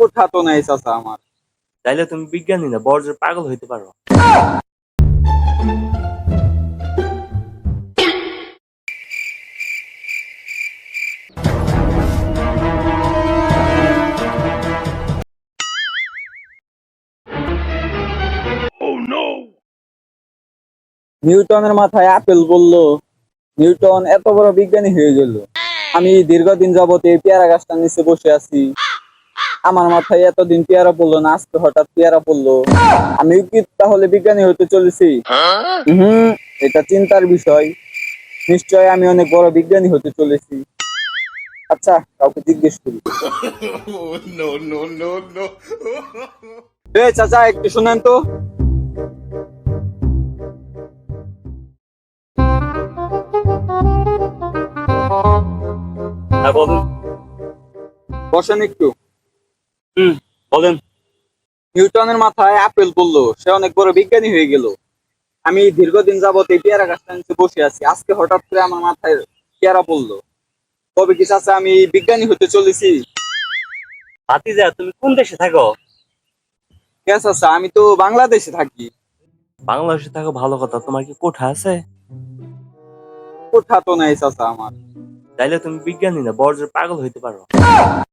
কোঠা তো নাই চাচা আমার। তাইলে তুমি বিজ্ঞানী না বড়জোর পাগল হইতে পারো। নিউটনের মাথায় আপেল বলল নিউটন এত বড় বিজ্ঞানী হয়ে গেল। আমি দীর্ঘদিন যাবত এই পেয়ারা গাছটার নিচে বসে আছি। আমার মাথায় এতদিন পেয়ারা পড়ল না আজকে হঠাৎ পেয়ারা পড়ল। আমি কি তাহলে বিজ্ঞানী হতে চলেছি? হম এটা চিন্তার বিষয়। নিশ্চয় আমি অনেক বড় বিজ্ঞানী হতে চলেছি। আচ্ছা কাউকে জিজ্ঞেস করি. এ চাচা একটু শুনেন তো। হ্যাঁ বসেন একটু। হুম বলেন। নিউটনের মাথায় আপেল পড়ল সে অনেক বড় বিজ্ঞানী হয়ে গেল। আমি দীর্ঘদিন যাবত এই পেয়ারা গাছটা নিচে বসে আছি। আজকে হঠাৎ করে আমার মাথায় পেয়ারা পড়ল। তবে কি চাচা আমি বিজ্ঞানী হতে চলেছি? ভাতিজা তুমি কোন দেশে থাকো? কে চাচা আমি তো বাংলাদেশে থাকি। বাংলাদেশে থাকো ভালো কথা। তোমার কি কোঠা আছে? কোঠা তো নাই চাচা আমার। তাইলে তুমি বিজ্ঞানী না বড়জোর পাগল হইতে পারো।